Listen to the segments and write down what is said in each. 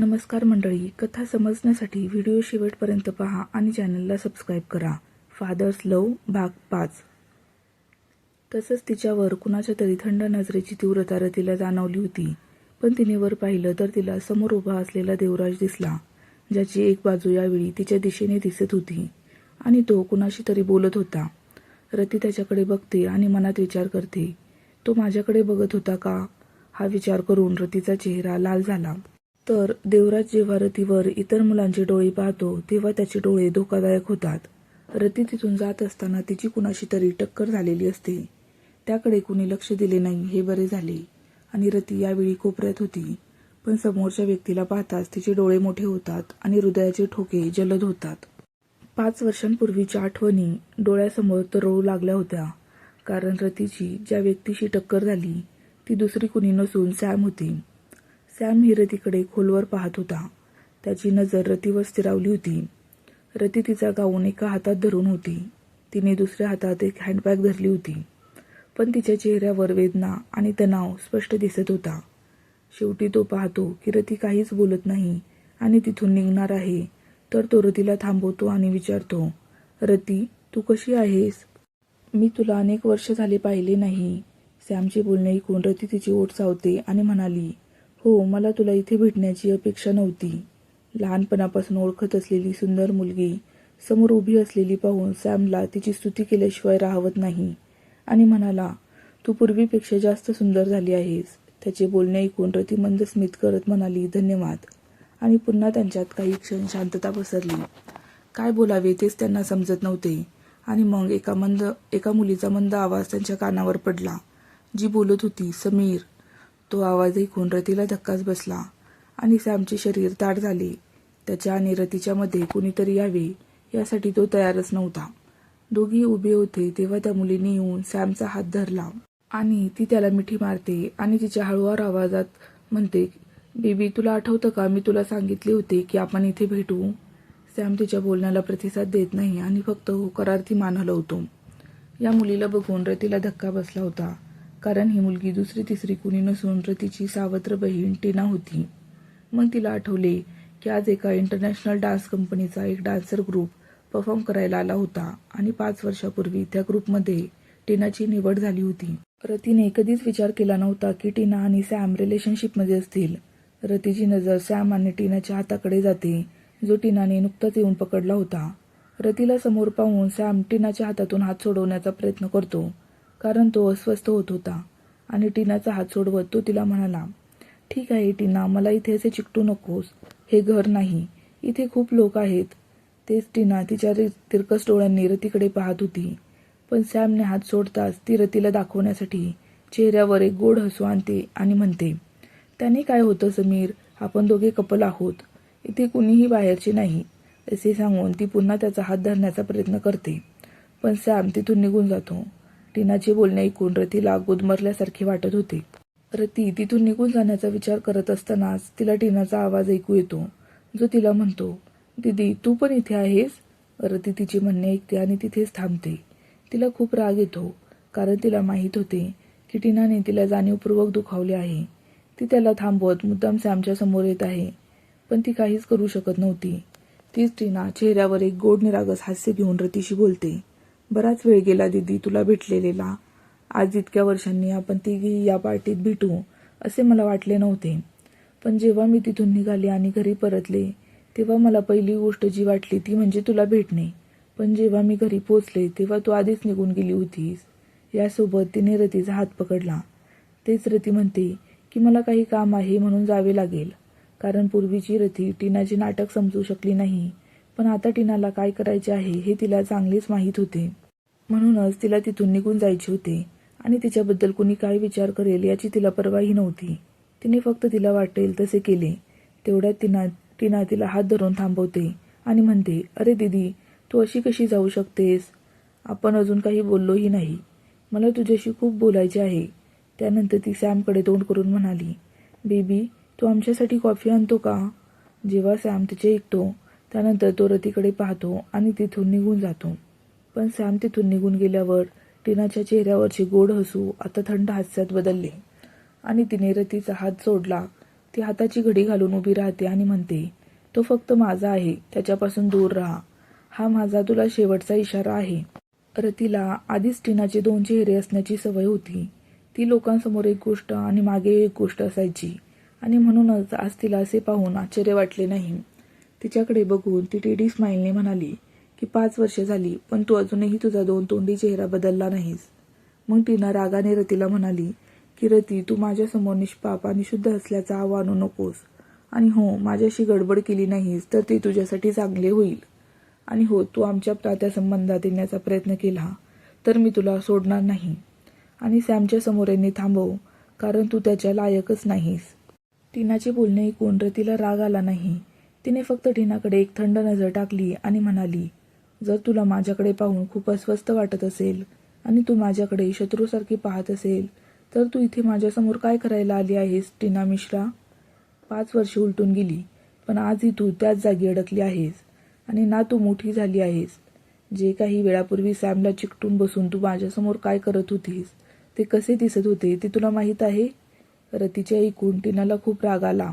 नमस्कार मंडळी कथा समजण्यासाठी व्हिडिओ शेवटपर्यंत पहा आणि चॅनलला सबस्क्राईब करा. फादर्स लव भाग पाच. तसंच तिच्यावर कुणाच्या तरी थंड नजरेची तीव्रता रतीला जाणवली होती. पण तिने वर पाहिलं तर तिला समोर उभा असलेला देवराज दिसला ज्याची एक बाजू यावेळी तिच्या दिशेने दिसत होती आणि तो कुणाशी तरी बोलत होता. रती त्याच्याकडे बघते आणि मनात विचार करते तो माझ्याकडे बघत होता का? हा विचार करून रतीचा चेहरा लाल झाला. तर देवराज जेव्हा रतीवर इतर मुलांचे डोळे पाहतो तेव्हा त्याचे डोळे धोकादायक होतात. रती तिथून जात असताना तिची कुणाशी तरी टक्कर झालेली असते. त्याकडे कुणी लक्ष दिले नाही हे बरे झाले. आणि रती यावेळी कोपऱ्यात होती. पण समोरच्या व्यक्तीला पाहताच तिचे डोळे मोठे होतात आणि हृदयाचे ठोके जलद होतात. पाच वर्षांपूर्वीच्या आठवणी डोळ्यासमोर तरळू लागल्या होत्या. कारण रतीची ज्या व्यक्तीशी टक्कर झाली ती दुसरी कुणी नसून सॅम होती. सॅम ही रतीकडे खोलवर पाहत होता. त्याची नजर रतीवर स्थिरावली होती. रती तिचा गाऊन एका हातात धरून होती. तिने दुसऱ्या हातात एक हँडबॅग धरली होती. पण तिच्या चेहऱ्यावर वेदना आणि तणाव स्पष्ट दिसत होता. शेवटी तो पाहतो की रती काहीच बोलत नाही आणि तिथून निघणार आहे. तर तो रतीला थांबवतो आणि विचारतो रती तू कशी आहेस? मी तुला अनेक वर्ष झाले पाहिले नाही. सॅमचे बोलणे ऐकून रती तिची ओट चावते आणि म्हणाली हो मला तुला इथे भेटण्याची अपेक्षा नव्हती. लहानपणापासून ओळखत असलेली सुंदर मुलगी समोर उभी असलेली पाहून सॅमला तिची स्तुती केल्याशिवाय राहवत नाही. आणि म्हणाला तू पूर्वीपेक्षा जास्त सुंदर झाली आहेस. त्याचे बोलणे ऐकून रतिमंद स्मित करत म्हणाली धन्यवाद. आणि पुन्हा त्यांच्यात काही क्षण शांतता पसरली. काय बोलावे तेच त्यांना समजत नव्हते. आणि मग एका मंद एका मुलीचा मंद आवाज त्यांच्या कानावर पडला. जी बोलत होती समीर. तो आवाज ऐकून रतीला धक्काच बसला आणि सॅमचे शरीर ताट झाले. त्याच्या आणि रतीच्या मध्ये कुणीतरी यावे यासाठी तो तयारच नव्हता. दोघी उभे होते तेव्हा त्या मुलीने येऊन सॅमचा हात धरला आणि ती त्याला मिठी मारते आणि तिच्या हळूवार आवाजात म्हणते बेबी तुला आठवतं का? मी तुला सांगितले होते की आपण इथे भेटू. सॅम तिच्या बोलण्याला प्रतिसाद देत नाही आणि फक्त होकारार्थी मान हलवतो या मुलीला बघून रतीला धक्का बसला होता. कारण ही मुलगी दुसरी तिसरी कुणी नसून रतीची सावत्र बहीण टीना होती. मग तिला आठवले की आज एका इंटरनॅशनल डान्स कंपनीचा एक डान्सर ग्रुप परफॉर्म करायला आला होता आणि पाच वर्षापूर्वी त्या ग्रुपमध्ये टीनाची निवड झाली होती. रतीने कधीच विचार केला नव्हता की टीना आणि सॅम रिलेशनशिपमध्ये असतील. रतीची नजर सॅम आणि टीनाच्या हाताकडे जाते जो टीनाने नुकताच येऊन पकडला होता. रतीला समोर पाहून सॅम टीनाच्या हातातून हात सोडवण्याचा प्रयत्न करतो. कारण तो अस्वस्थ होत होता. आणि टीनाचा हात सोडवत तो तिला म्हणाला ठीक आहे टीना मला इथे असे चिकटू नकोस. हे घर नाही. इथे खूप लोक आहेत. तेच टीना तिच्या तिरकस डोळ्यांनी रतीकडे पाहत होती. पण सॅमने हात सोडताच ती रतीला दाखवण्यासाठी चेहऱ्यावर एक गोड हसू आणते आणि म्हणते त्याने काय होतं समीर? आपण दोघे कपल आहोत. इथे कुणीही बाहेरचे नाही. असे सांगून ती पुन्हा त्याचा हात धरण्याचा प्रयत्न करते. पण सॅम तिथून निघून जातो. टीनाचे बोलणे ऐकून रतीला गुदमरल्यासारखे वाटत होते. रती तिथून निघून जाण्याचा विचार करत असतानाच तिला टीनाचा आवाज ऐकू येतो. जो तिला म्हणतो दीदी तू पण इथे आहेस? रती तिचे म्हणणे ऐकते आणि तिथेच थांबते. तिला खूप राग येतो कारण तिला माहीत होते की टीनाने तिला जाणीवपूर्वक दुखावले आहे. ती त्याला थांबवत मुद्दाम सॅमच्या समोर येत आहे पण ती काहीच करू शकत नव्हती. तीच टीना चेहऱ्यावर एक गोड निरागस हास्य घेऊन रतीशी बोलते बराच वेळ गेला दीदी तुला भेटलेला आज इतक्या वर्षांनी आपण तिघी या पार्टीत भेटू असे मला वाटले नव्हते. पण जेव्हा मी तिथून निघाले आणि घरी परतले तेव्हा मला पहिली गोष्ट जी वाटली ती म्हणजे तुला भेटणे. पण जेव्हा मी घरी पोचले तेव्हा तू आधीच निघून गेली होतीस. यासोबत तिने रतीचा हात पकडला. तेच रती म्हणते की मला काही काम आहे म्हणून जावे लागेल. कारण पूर्वीची रथी टीनाचे नाटक समजू शकली नाही. पण आता टीनाला काय करायचे आहे हे तिला चांगलेच माहीत होते. म्हणूनच तिला तिथून निघून जायचे होते. आणि तिच्याबद्दल कुणी काय विचार करेल याची तिला परवाही नव्हती. तिने फक्त तिला वाटेल तसे केले. तेवढ्यात तिना टीना तिला हात धरून थांबवते आणि म्हणते अरे दीदी तू अशी कशी जाऊ शकतेस? आपण अजून काही बोललोही नाही. मला तुझ्याशी खूप बोलायचे आहे. त्यानंतर ती सॅमकडे तोंड करून म्हणाली बेबी तू आमच्यासाठी कॉफी आणतो का? जेव्हा सॅम तिचे ऐकतो त्यानंतर तो रतीकडे पाहतो आणि तिथून निघून जातो. पण सॅम तिथून निघून गेल्यावर टीनाच्या चेहऱ्यावरचे गोड हसू आता थंड हास्यात बदलले. आणि तिने रतीचा हात सोडला ती हाताची घडी घालून उभी राहते आणि म्हणते तो फक्त माझा आहे. त्याच्यापासून दूर राहा. हा माझा तुला शेवटचा इशारा आहे. रतीला आधीच टीनाचे दोन चेहरे असण्याची सवय होती. ती लोकांसमोर एक गोष्ट आणि मागे एक गोष्ट असायची. आणि म्हणूनच आज तिला असे पाहून आश्चर्य वाटले नाही. तिच्याकडे बघून ती टेडी स्माईलने म्हणाली की पाच वर्षे झाली पण तू अजूनही तुझा दोन तोंडी चेहरा बदलला नाहीस. मग तिनं रागाने रतीला म्हणाली की रती तू माझ्यासमोर निष्पाप आणि शुद्ध असल्याचा आव आणू नकोस. आणि हो माझ्याशी गडबड केली नाहीस तर ते तुझ्यासाठी चांगले होईल. आणि हो तू आमच्या नात्यासंबंधात येण्याचा प्रयत्न केला तर मी तुला सोडणार नाही. आणि सॅमच्या समोर यांनी थांबव कारण तू त्याच्या लायकच नाहीस. टीनाचे बोलणे ऐकून रतीला राग आला नाही. तिने फक्त टीनाकडे एक थंड नजर टाकली आणि म्हणाली जर तुला माझ्याकडे पाहून खूप अस्वस्थ वाटत असेल आणि तू माझ्याकडे शत्रूसारखी पाहत असेल तर तू इथे माझ्यासमोर काय करायला आली आहेस टीना मिश्रा? पाच वर्षे उलटून गेली पण आजही तू त्याच जागी अडकली आहेस आणि ना तू मोठी झाली आहेस. जे काही वेळापूर्वी सॅमला चिकटून बसून तू माझ्यासमोर काय करत होतीस ते कसे दिसत होते ते तुला माहीत आहे? रतीचे ऐकून टीनाला खूप राग आला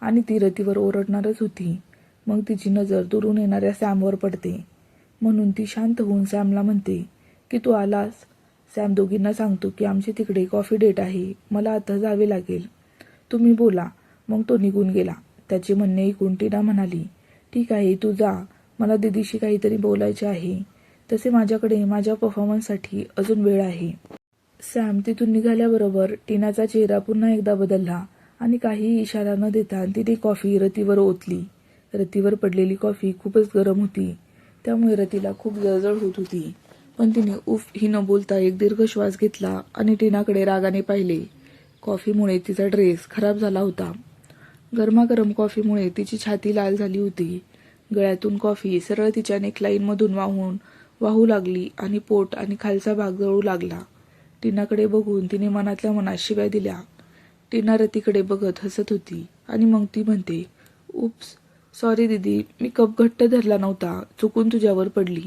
आणि ती रतीवर ओरडणारच होती. मग तिची नजर दुरून येणाऱ्या सॅमवर पडते. म्हणून ती शांत होऊन सॅमला म्हणते की तू आलास. सॅम दोघींना सांगतो की आमची तिकडे कॉफी डेट आहे मला आता जावे लागेल. तुम्ही बोला मग तो निघून गेला. त्याचे म्हणणे ऐकून टीना म्हणाली ठीक आहे तू जा. मला दिदीशी काहीतरी बोलायचे आहे. तसे माझ्याकडे माझ्या परफॉर्मन्ससाठी अजून वेळ आहे. सॅम तिथून निघाल्याबरोबर टीनाचा चेहरा पुन्हा एकदा बदलला आणि काही इशारा न देता तिने कॉफी रतीवर ओतली. रतीवर पडलेली कॉफी खूपच गरम होती. त्यामुळे रतीला खूप जळजळ होत होती. पण तिने उफ ही न बोलता एक दीर्घ श्वास घेतला आणि टीनाकडे रागाने पाहिले. कॉफीमुळे तिचा ड्रेस खराब झाला होता. गरमागरम कॉफीमुळे तिची छाती लाल झाली होती. गळ्यातून कॉफी सरळ तिच्या नेकलाईनमधून वाहून वाहू लागली आणि पोट आणि खालचा भाग जळू लागला. टीनाकडे बघून तिने मनातल्या मनात शिव्या दिल्या. टीना रतीकडे बघत हसत होती आणि मग ती म्हणते उप्स सॉरी दीदी. मी कप घट्ट धरला नव्हता. चुकून तुझ्यावर पडली.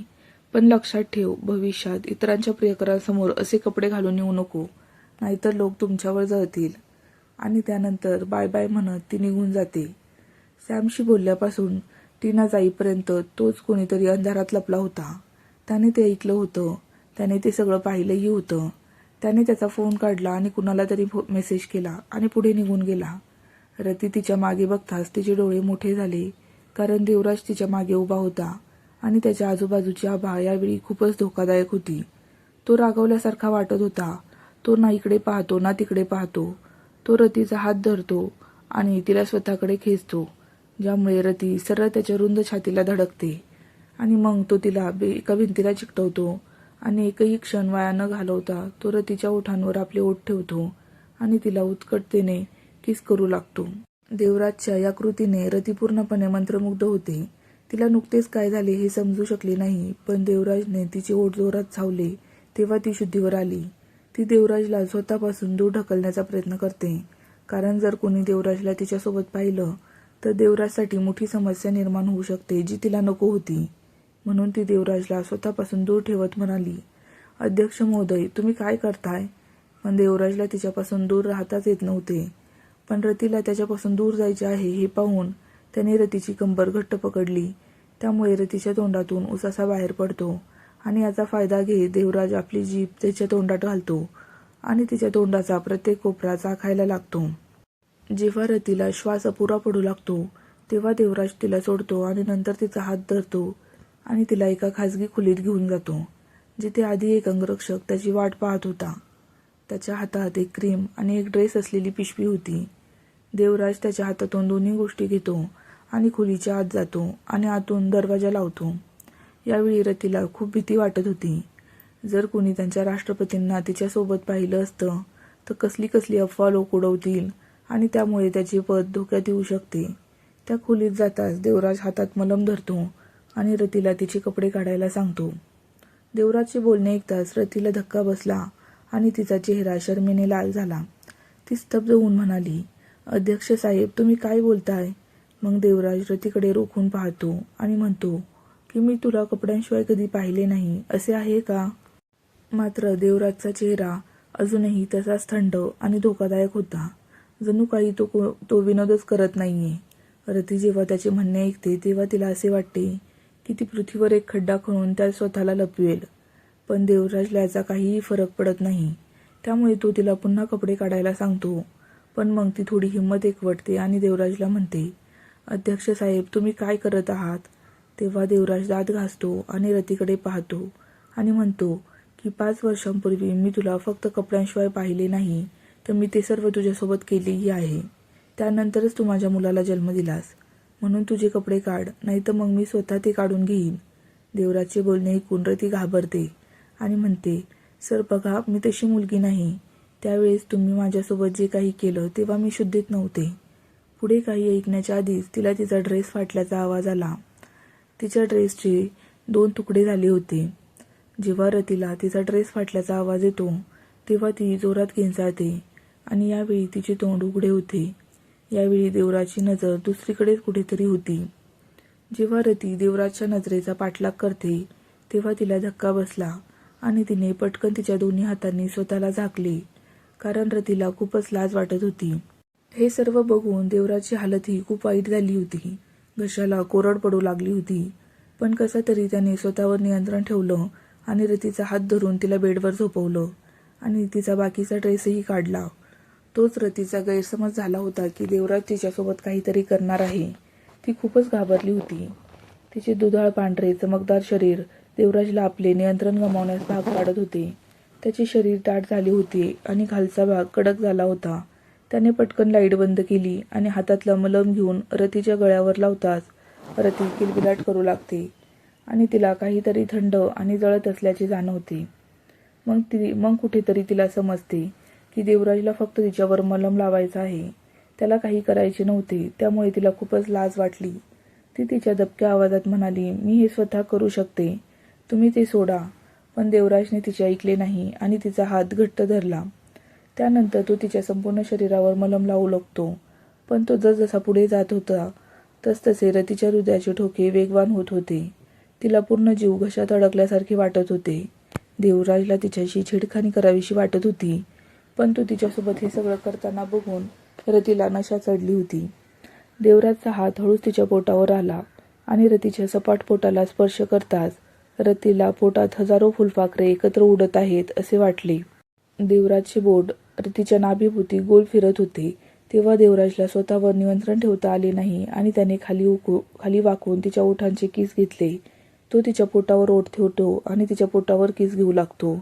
पण लक्षात ठेव भविष्यात इतरांच्या प्रियकरांसमोर असे कपडे घालून येऊ नको. नाहीतर लोक तुमच्यावर जळतील. आणि त्यानंतर बाय बाय म्हणत ती निघून जाते. सॅमशी बोलल्यापासून टीना जाईपर्यंत तोच कोणीतरी अंधारात लपला होता. त्याने ते ऐकलं होतं. त्याने ते सगळं पाहिलंही होतं. त्याने त्याचा फोन काढला आणि कुणाला तरी फो- मेसेज केला आणि पुढे निघून गेला. रती तिच्यामागे बघताच तिचे डोळे मोठे झाले. कारण देवराज तिच्यामागे उभा होता आणि त्याच्या आजूबाजूची आभा यावेळी खूपच धोकादायक होती. तो रागवल्यासारखा वाटत होता. तो ना इकडे पाहतो ना तिकडे पाहतो. तो रतीचा हात धरतो आणि तिला स्वतःकडे खेचतो ज्यामुळे रती सरळ त्याच्या रुंद छातीला धडकते आणि मग तो तिला बे एका भिंतीला चिकटवतो आणि एकही क्षण वाया न घालवता तो रतीच्या ओठांवर आपले ओठ ठेवतो आणि तिला उत्कटतेने किस करू लागतो. देवराजच्या या कृतीने रती पूर्णपणे मंत्रमुग्ध होते. तिला नुकतेच काय झाले हे समजू शकले नाही पण देवराजने तिचे ओठ जोरात छावले तेव्हा ती शुद्धीवर आली. ती देवराजला स्वतःपासून दूर ढकलण्याचा प्रयत्न करते. कारण जर कोणी देवराजला तिच्यासोबत पाहिलं तर देवराजसाठी मोठी समस्या निर्माण होऊ शकते जी तिला नको होती. म्हणून ती देवराजला स्वतःपासून दूर ठेवत म्हणाली अध्यक्ष महोदय तुम्ही काय करताय? पण देवराजला तिच्यापासून दूर राहताच येत नव्हते. पण रतीला त्याच्यापासून दूर जायचे आहे हे पाहून त्याने रतीची कंबर घट्ट पकडली. त्यामुळे रतीच्या तोंडातून उसासा बाहेर पडतो आणि याचा फायदा घेत देवराज आपली जीभ त्याच्या तोंडात घालतो आणि तिच्या तोंडाचा प्रत्येक कोपरा चाखायला लागतो. जेव्हा रतीला श्वास अपुरा पडू लागतो तेव्हा देवराज तिला सोडतो आणि नंतर तिचा हात धरतो आणि तिला एका खाजगी खोलीत घेऊन जातो जिथे आधी एक अंगरक्षक त्याची वाट पाहत होता. त्याच्या हातात एक क्रीम आणि एक ड्रेस असलेली पिशवी होती. देवराज त्याच्या हातातून दोन्ही गोष्टी घेतो आणि खोलीच्या आत जातो आणि आतून दरवाजा लावतो. यावेळी रतीला खूप भीती वाटत होती. जर कोणी त्यांच्या राष्ट्रपतींना तिच्यासोबत पाहिलं असतं तर कसली कसली अफवा लोक उडवतील आणि त्यामुळे त्याचे पद धोक्यात येऊ शकते. त्या खोलीत जाताच देवराज हातात मलम धरतो आणि रतीला तिचे कपडे काढायला सांगतो. देवराजचे बोलणे ऐकताच रतीला धक्का बसला आणि तिचा चेहरा शर्मेने लाल झाला. ती स्तब्ध होऊन म्हणाली अध्यक्ष साहेब तुम्ही काय बोलताय? मग देवराज रतीकडे रोखून पाहतो आणि म्हणतो की मी तुला कपड्यांशिवाय कधी पाहिले नाही असे आहे का? मात्र देवराजचा चेहरा अजूनही तसाच थंड आणि धोकादायक होता. जणू काही तो को- तो विनोदच करत नाहीये. रती जेव्हा त्याचे म्हणणे ऐकते तेव्हा तिला असे वाटते की ती पृथ्वीवर एक खड्डा खणून त्यात स्वतःला लपवेल. पण देवराजला याचा काहीही फरक पडत नाही. त्यामुळे तो तिला पुन्हा कपडे काढायला सांगतो. पण मग ती थोडी हिंमत एकवटते आणि देवराजला म्हणते अध्यक्ष साहेब तुम्ही काय करत आहात? तेव्हा देवराज दात घासतो आणि रतीकडे पाहतो आणि म्हणतो की पाच वर्षांपूर्वी मी तुला फक्त कपड्यांशिवाय पाहिले नाही तर मी ते सर्व तुझ्यासोबत केलेही आहे. त्यानंतरच तू माझ्या मुलाला जन्म दिलास. म्हणून तुझे कपडे काढ नाहीतर मग मी स्वतः ते काढून घेईन. देवराजचे बोलणे ऐकून रती घाबरते आणि म्हणते सर बघा मी तशी मुलगी नाही. त्यावेळेस तुम्ही माझ्यासोबत जे काही केलं तेव्हा मी शुद्धीत नव्हते. पुढे काही ऐकण्याच्या आधीच तिला तिचा ड्रेस फाटल्याचा आवाज आला. तिच्या ड्रेसचे दोन तुकडे झाले होते. जेव्हा रतीला तिचा ड्रेस फाटल्याचा आवाज येतो तेव्हा ती जोरात किंचाळते आणि यावेळी तिचे तोंड उघडे होते. यावेळी देवराची नजर दुसरीकडेच कुठेतरी होती. जेव्हा रती देवराजच्या नजरेचा पाठलाग करते तेव्हा तिला धक्का बसला आणि तिने पटकन तिच्या दोन्ही हातांनी स्वतःला झाकले. कारण रतीला खूपच लाज वाटत होती. हे सर्व बघून देवराची हालतही खूप वाईट झाली होती. घशाला कोरड पडू लागली होती. पण कसा तरी त्याने स्वतःवर नियंत्रण ठेवलं आणि रतीचा हात धरून तिला बेडवर झोपवलं आणि तिचा बाकीचा ड्रेसही काढला. तोच रतीचा गैरसमज झाला होता की देवराज तिच्यासोबत काहीतरी करणार आहे. ती खूपच घाबरली होती. तिचे दुधाळ पांढरे चमकदार शरीर देवराजला आपले नियंत्रण गमावण्यास भाग पाडत होते. त्याचे शरीर दाट झाले होते आणि खालचा भाग कडक झाला होता. त्याने पटकन लाइट बंद केली आणि हातातला मलम घेऊन रतीच्या गळ्यावर लावताच रती किलबिलाट करू लागते आणि तिला काहीतरी थंड आणि जळत असल्याचे जाणवते मग ती मग कुठेतरी तिला समजते की देवराजला फक्त तिच्यावर मलम लावायचा आहे. त्याला काही करायचे नव्हते त्यामुळे तिला खूपच लाज वाटली. ती तिच्या दबक्या आवाजात म्हणाली मी हे स्वतः करू शकते. तुम्ही ते सोडा. पण देवराजने तिचे ऐकले नाही आणि तिचा हात घट्ट धरला. त्यानंतर तो तिच्या संपूर्ण शरीरावर मलम लावू लागतो पण तो जसजसा पुढे जात होता तसतसे रतीच्या हृदयाचे ठोके वेगवान होत होते. तिला पूर्ण जीव घशात अडकल्यासारखे वाटत होते. देवराजला तिच्याशी छेडखानी करावीशी वाटत होती पण तो तिच्यासोबत हे सगळं करताना बघून रतीला नशा चढली होती. देवराजचा हात हळूच तिच्या पोटावर आला आणि रतीच्या सपाट पोटाला स्पर्श करताच रतीला पोटात हजारो फुलपाखरे एकत्र उडत आहेत असे वाटले. देवराजचे बोट रतीच्या नाभीभूती गोल फिरत होते. तेव्हा देवराजला स्वतःवर नियंत्रण ठेवता आले नाही आणि त्याने खाली उकू खाली वाकून तिच्या ओठांचे किस घेतले. तो तिच्या पोटावर ओठ ठेवतो आणि तिच्या पोटावर किस घेऊ लागतो.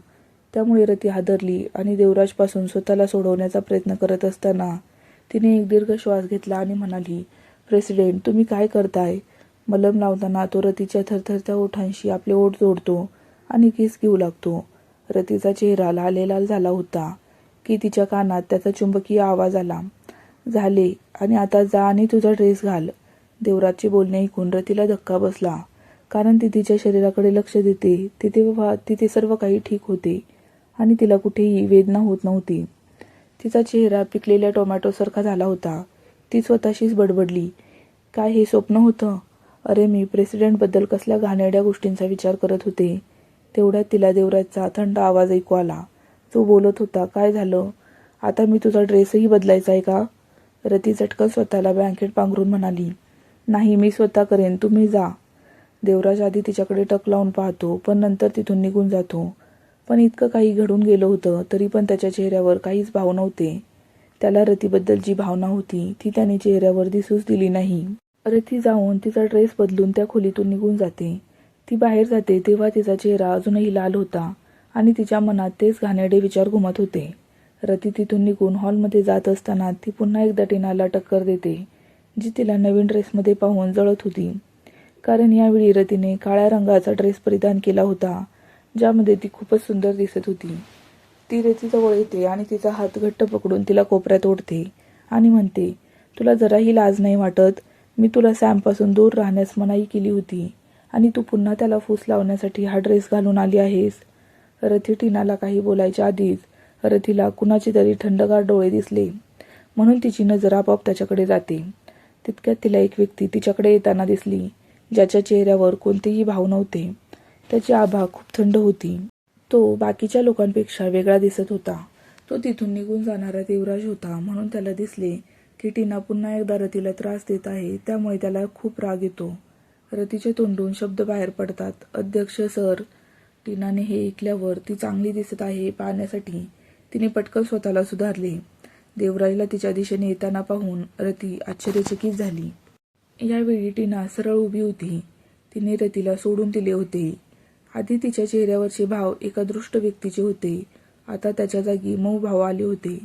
त्यामुळे रती हादरली आणि देवराजपासून स्वतःला सोडवण्याचा प्रयत्न करत असताना तिने एक दीर्घ श्वास घेतला आणि म्हणाली प्रेसिडेंट तुम्ही काय करताय? मलम लावताना तो रतीच्या थरथरत्या ओठांशी आपले ओठ जोडतो आणि किस घेऊ लागतो. रतीचा चेहरा लालेलाल झाला होता. की तिच्या कानात त्याचा चुंबकीय आवाज आला. झाले आणि आता जा आणि तुझा ड्रेस घाल. देवराजचे बोलणे ऐकून रतीला धक्का बसला. कारण ती तिच्या शरीराकडे लक्ष देते तिथे वा- तिथे सर्व काही ठीक होते. आणि तिला कुठेही वेदना होत नव्हती. तिचा चेहरा पिकलेल्या टोमॅटोसारखा झाला होता. ती स्वतःशीच बडबडली. काय हे स्वप्न होतं? अरे मी प्रेसिडेंटबद्दल कसल्या घाणेरड्या गोष्टींचा विचार करत होते. तेवढ्यात तिला देवराजचा थंड आवाज ऐकू आला. तू बोलत होता काय झालं? आता मी तुझा ड्रेसही बदलायचा आहे का? रती झटकन स्वतःला ब्लँकेट पांघरून म्हणाली. नाही मी स्वतः करेन तुम्ही जा. देवराज आधी तिच्याकडे टक लावून पाहतो पण नंतर तिथून निघून जातो. पण इतकं काही घडून गेलं होतं तरी पण त्याच्या चेहऱ्यावर काहीच भाव नव्हते. त्याला रतीबद्दल जी भावना होती ती त्याने चेहऱ्यावर दिसूच दिली नाही. रथी जाऊन तिचा ड्रेस बदलून त्या खोलीतून निघून जाते. ती बाहेर जाते तेव्हा तिचा चेहरा अजूनही लाल होता आणि तिच्या मनात तेच घाणेडे विचार घुमत होते. रती तिथून निघून हॉलमध्ये जात असताना ती पुन्हा एकदा टीनाला टक्कर देते जी तिला नवीन ड्रेसमध्ये पाहून जळत होती. कारण यावेळी रतीने काळ्या रंगाचा ड्रेस परिधान केला होता ज्यामध्ये ती खूपच सुंदर दिसत होती. ती रतीजवळ येते आणि तिचा हात घट्ट पकडून तिला कोपऱ्यात ओढते आणि म्हणते तुला जराही लाज नाही वाटत? मी तुला सॅमपासून दूर राहण्यास मनाई केली होती आणि तू पुन्हा त्याला फूस लावण्यासाठी हा ड्रेस घालून आली आहेस. रथी टीनाला काही बोलायच्या आधीच रथीला कुणाचे तरी थंडगार डोळे दिसले. म्हणून तिची नजर आपोआप त्याच्याकडे जाते. तितक्यात तिला एक व्यक्ती तिच्याकडे येताना दिसली ज्याच्या चेहऱ्यावर कोणतेही भाव नव्हते. त्याची आभा खूप थंड होती. तो बाकीच्या लोकांपेक्षा वेगळा दिसत होता. तो तिथून निघून जाणारा देवराज होता म्हणून त्याला दिसले की टीना पुन्हा एकदा रतीला त्रास देत आहे त्यामुळे त्याला खूप राग येतो. रतीच्या तोंडून शब्द बाहेर पडतात. अध्यक्ष सर टीनाने हे ऐकल्यावर ती चांगली दिसत आहे पाहण्यासाठी तिने पटकन स्वतःला सुधारले. देवराजला तिच्या दिशेने येताना पाहून रती आश्चर्यचकित झाली. यावेळी टीना सरळ उभी होती. तिने रतीला सोडून दिले होते. आधी तिच्या चेहऱ्यावरचे भाव एका दृष्ट व्यक्तीचे होते. आता त्याच्या जागी मऊ भाव आले होते.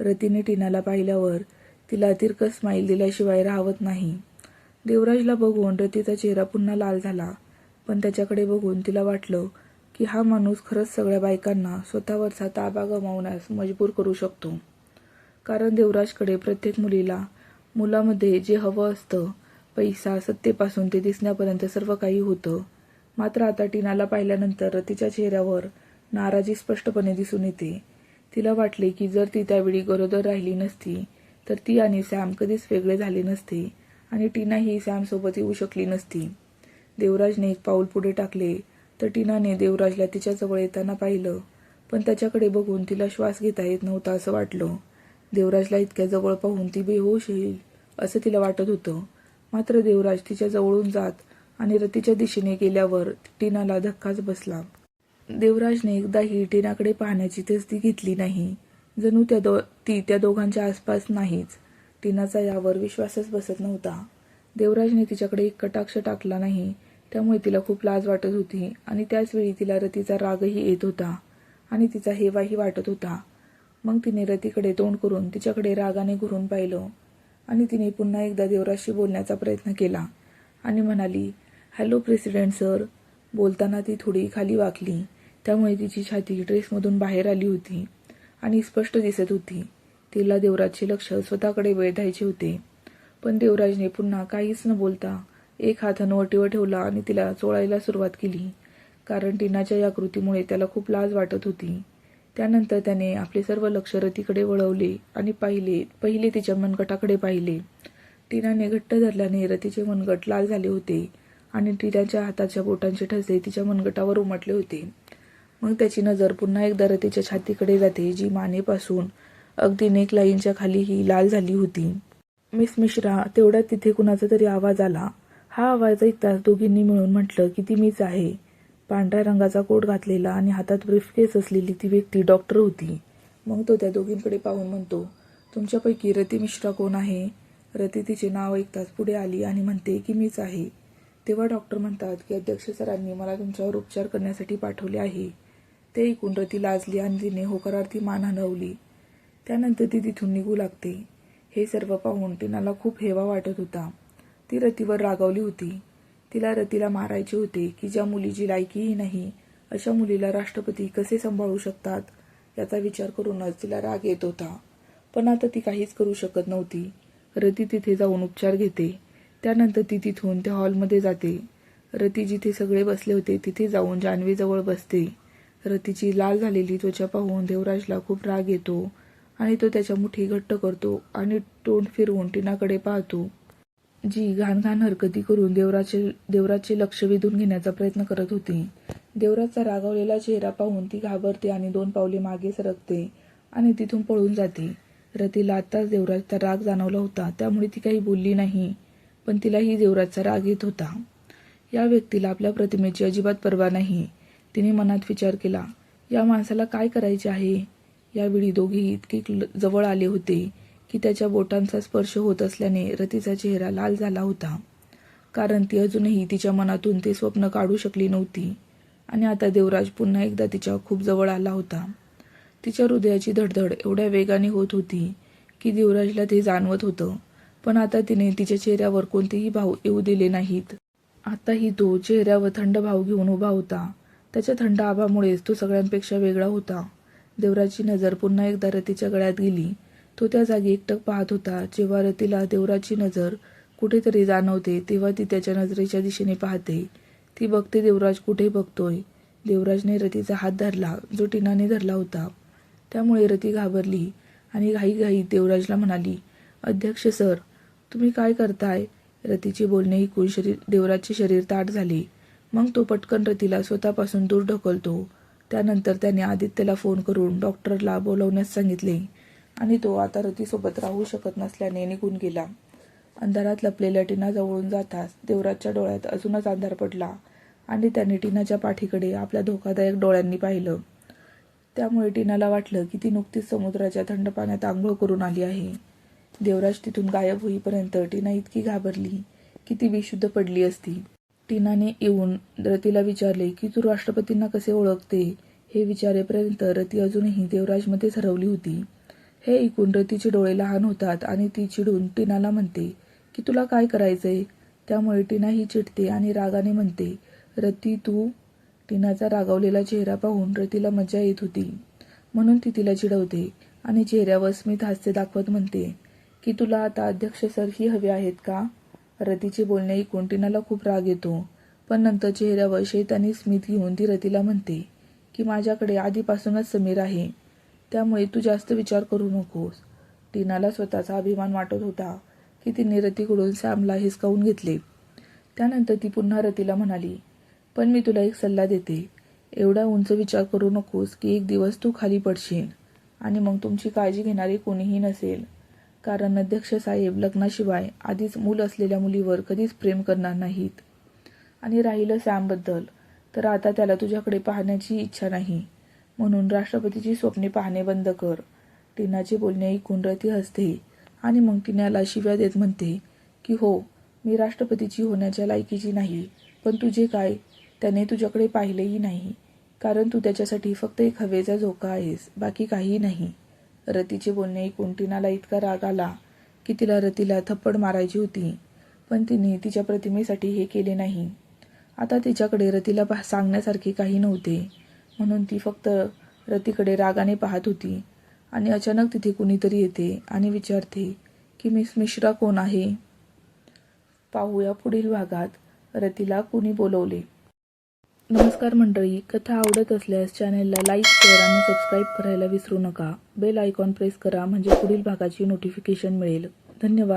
रतीने टीनाला पाहिल्यावर तिला दीर्घ स्माईल दिल्याशिवाय राहवत नाही. देवराजला बघून रतीचा चेहरा पुन्हा लाल झाला. पण त्याच्याकडे बघून तिला वाटलं की हा माणूस खरंच सगळ्या बायकांना स्वतःवरचा ताबा गमावण्यास मजबूर करू शकतो. कारण देवराजकडे प्रत्येक मुलीला मुलामध्ये जे हवं असतं पैसा सत्तेपासून ते दिसण्यापर्यंत सर्व काही होतं. मात्र आता टीनाला पाहिल्यानंतर रतीच्या चेहऱ्यावर नाराजी स्पष्टपणे दिसून येते. तिला वाटले की जर ती त्यावेळी गरोदर राहिली नसती तर ती आणि सॅम कधीच वेगळे झाले नसते आणि टीना ही सॅमसोबत येऊ शकली नसती. देवराजने एक पाऊल पुढे टाकले तर टीनाने देवराजला तिच्याजवळ येताना पाहिलं पण त्याच्याकडे बघून तिला श्वास घेता येत नव्हता असं वाटलं. देवराजला इतक्या जवळ पाहून ती बेहोश येईल असं तिला वाटत होतं. मात्र देवराज तिच्या जवळून जात आणि रतीच्या दिशेने गेल्यावर टीनाला धक्काच बसला. देवराजने एकदाही टीनाकडे पाहण्याची तसदी घेतली नाही. जणू त्या दो ती त्या दोघांच्या आसपास नाहीच. टीनाचा यावर विश्वासच बसत नव्हता. देवराजने तिच्याकडे एक कटाक्ष टाकला नाही त्यामुळे तिला खूप लाज वाटत होती आणि त्याचवेळी तिला रतीचा रागही येत होता आणि तिचा हेवाही वाटत होता. मग तिने रतीकडे तोंड करून तिच्याकडे रागाने घुरून पाहिलं आणि तिने पुन्हा एकदा देवराजशी बोलण्याचा प्रयत्न केला आणि म्हणाली हॅलो प्रेसिडेंट सर. बोलताना ती थोडी खाली वाकली त्यामुळे तिची छाती ड्रेसमधून बाहेर आली होती. आणि स्पष्ट दिसत होती. तिला देवराजचे लक्ष स्वतःकडे वेधायचे होते. पण देवराजने पुन्हा काहीच न बोलता एक हात हनवटीवर ठेवला आणि तिला चोळायला सुरुवात केली. कारण टीनाच्या या कृतीमुळे त्याला खूप लाज वाटत होती. त्यानंतर त्याने आपले सर्व लक्ष रतीकडे वळवले आणि पाहिले पहिले तिच्या मनगटाकडे पाहिले. टीनाने घट्ट धरल्याने रतीचे मनगट लाल झाले होते आणि टीनाच्या हाताच्या बोटांचे ठसे तिच्या मनगटावर उमटले होते. मग त्याची नजर पुन्हा एकदा रतीच्या छातीकडे जाते जी मानेपासून. अगदी नेक लाईनच्या खाली ही लाल झाली होती. मिस मिश्रा तेवढ्यात तिथे कुणाचा तरी आवाज आला. हा आवाज ऐकताच दोघींनी मिळून म्हटलं की ती मीच आहे. पांढऱ्या रंगाचा कोट घातलेला आणि हातात ब्रीफकेस असलेली ती व्यक्ती डॉक्टर होती. मग तो त्या दोघींकडे पाहून म्हणतो तुमच्यापैकी रती मिश्रा कोण आहे? रती तिचे नाव ऐकताच पुढे आली आणि म्हणते की मीच आहे. तेव्हा डॉक्टर म्हणतात की अध्यक्ष सरांनी मला तुमच्यावर उपचार करण्यासाठी पाठवले आहे. ते ऐकून रती लाजली आणि तिने होकारार्थी मान हलवली. त्यानंतर ती तिथून निघू लागते. हे सर्व पाहून टीनाला खूप हेवा वाटत होता. ती रतीवर रागावली होती. तिला रतीला मारायचे होते की ज्या मुलीची लायकीही नाही अशा मुलीला राष्ट्रपती कसे सांभाळू शकतात याचा विचार करूनच तिला राग येत होता. पण आता ती काहीच करू शकत नव्हती. रती तिथे जाऊन उपचार घेते. त्यानंतर ती तिथून त्या हॉलमध्ये जाते. रती जिथे सगळे बसले होते तिथे जाऊन जान्हवीजवळ बसते. रतीची लाल झालेली त्वचा पाहून देवराजला खूप राग येतो आणि तो त्याच्या मुठी घट्ट करतो आणि तोंड फिरवून टीनाकडे पाहतो. जी घाण घाण हरकती करून देवराचे देवराजचे लक्ष वेधून घेण्याचा प्रयत्न करत होती. देवराजचा रागावलेला चेहरा पाहून ती घाबरते आणि दोन पावले मागे सरकते आणि तिथून पळून जाते. रतीला आत्ताच देवराजचा राग जाणवला होता त्यामुळे ती काही बोलली नाही पण तिलाही देवराजचा राग येत होता. या व्यक्तीला आपल्या प्रतिमेची अजिबात पर्वा नाही. तिने मनात विचार केला या माणसाला काय करायचे आहे यावेळी दोघेही इतके जवळ आले होते की त्याच्या बोटांचा स्पर्श होत असल्याने रतीचा चेहरा लाल झाला होता. कारण ती अजूनही तिच्या मनातून ते स्वप्न काढू शकली नव्हती आणि आता देवराज पुन्हा एकदा तिच्या खूप जवळ आला होता. तिच्या हृदयाची धडधड एवढ्या वेगाने होत होती की देवराजला ते जाणवत होतं पण आता तिने तिच्या चेहऱ्यावर कोणतेही भाव येऊ दिले नाहीत. आताही तो चेहऱ्यावर थंड भाव घेऊन उभा होता. त्याच्या थंड आभामुळेच तो सगळ्यांपेक्षा वेगळा होता. देवराची नजर पुन्हा एकदा रतीच्या गळ्यात गेली. तो त्या जागी एकटक पाहत होता. जेव्हा रतीला देवराची नजर कुठेतरी जाणवते तेव्हा ती त्याच्या नजरेच्या दिशेने पाहते. ती बघते देवराज कुठे बघतोय. देवराजने रतीचा हात धरला जो टिनाने धरला होता. त्यामुळे रती घाबरली आणि घाईघाई देवराजला म्हणाली अध्यक्ष सर तुम्ही काय करताय? रतीचे बोलणे ऐकून शरीर देवराजचे शरीर ताट झाले. मग तो पटकन रतीला स्वतःपासून दूर ढकलतो. त्यानंतर त्याने आदित्यला फोन करून डॉक्टरला बोलवण्यास सांगितले आणि तो आता रतीसोबत राहू शकत नसल्याने निघून गेला. अंधारात लपलेल्या टीनाजवळून जाताच देवराजच्या डोळ्यात अजूनच अंधार पडला आणि त्याने टीनाच्या पाठीकडे आपल्या धोकादायक डोळ्यांनी पाहिलं. त्यामुळे टीनाला वाटलं की ती नुकतीच समुद्राच्या थंड पाण्यात आंघोळ करून आली आहे. देवराज तिथून गायब होईपर्यंत टीना इतकी घाबरली की ती बेशुद्ध पडली असती. टीनाने येऊन रतीला विचारले की तू राष्ट्रपतींना कसे ओळखते? हे विचारेपर्यंत रती अजूनही देवराजमध्येच हरवली होती. हे ऐकून रतीचे डोळे लहान होतात आणि ती चिडून टीनाला म्हणते की तुला काय करायचंय? त्यामुळे टीना ही चिडते आणि रागाने म्हणते रती तू? टीनाचा रागावलेला चेहरा पाहून रतीला मजा येत होती. म्हणून ती तिला चिडवते आणि चेहऱ्यावर स्मित हास्य दाखवत म्हणते की तुला आता अध्यक्ष सर ही हवे आहेत का? रतीचे बोलणे ऐकून टिनाला खूप राग येतो. पण नंतर चेहऱ्यावर शैतानी स्मित घेऊन ती रतीला म्हणते की माझ्याकडे आधीपासूनच समीर आहे. त्यामुळे तू जास्त विचार करू नकोस. टीनाला स्वतःचा अभिमान वाटत होता की तिने रतीकडून सॅमला हिसकावून घेतले. त्यानंतर ती पुन्हा रतीला म्हणाली पण मी तुला एक सल्ला देते. एवढा उंच विचार करू नकोस की एक दिवस तू खाली पडशील आणि मग तुमची काळजी घेणारे कोणीही नसेल. कारण अध्यक्ष साहेब लग्नाशिवाय आधीच मूल असलेल्या मुलीवर कधीच प्रेम करणार नाहीत. आणि राहिलं सॅमबद्दल तर आता त्याला तुझ्याकडे पाहण्याची इच्छा नाही. म्हणून राष्ट्रपतीची स्वप्ने पाहणे बंद कर. टीनाचे बोलणे ऐकून रती हसते आणि मग टीनाला शिव्या देत म्हणते की हो मी राष्ट्रपतीची होण्याच्या लायकीची नाही पण तुझे काय? त्याने तुझ्याकडे पाहिलेही नाही. कारण तू त्याच्यासाठी फक्त एक हवेचा झोका आहेस बाकी काहीही नाही. रतीचे बोलणे ऐकून इतका राग आला की तिला रतीला थप्पड मारायची होती. पण तिने तिच्या प्रतिमेसाठी हे केले नाही. आता तिच्याकडे रतीला पा सांगण्यासारखे काही नव्हते. म्हणून ती फक्त रतीकडे रागाने पाहत होती. आणि अचानक तिथे कुणीतरी येते आणि विचारते की मिस मिश्रा कोण आहे? पाहूया पुढील भागात रतीला कुणी बोलवले. नमस्कार मंडळी कथा आवडत असल्यास चॅनेलला लाईक शेअर आणि सबस्क्राईब करायला विसरू नका. बेल आयकॉन प्रेस करा म्हणजे पुढील भागाची नोटिफिकेशन मिळेल. धन्यवाद.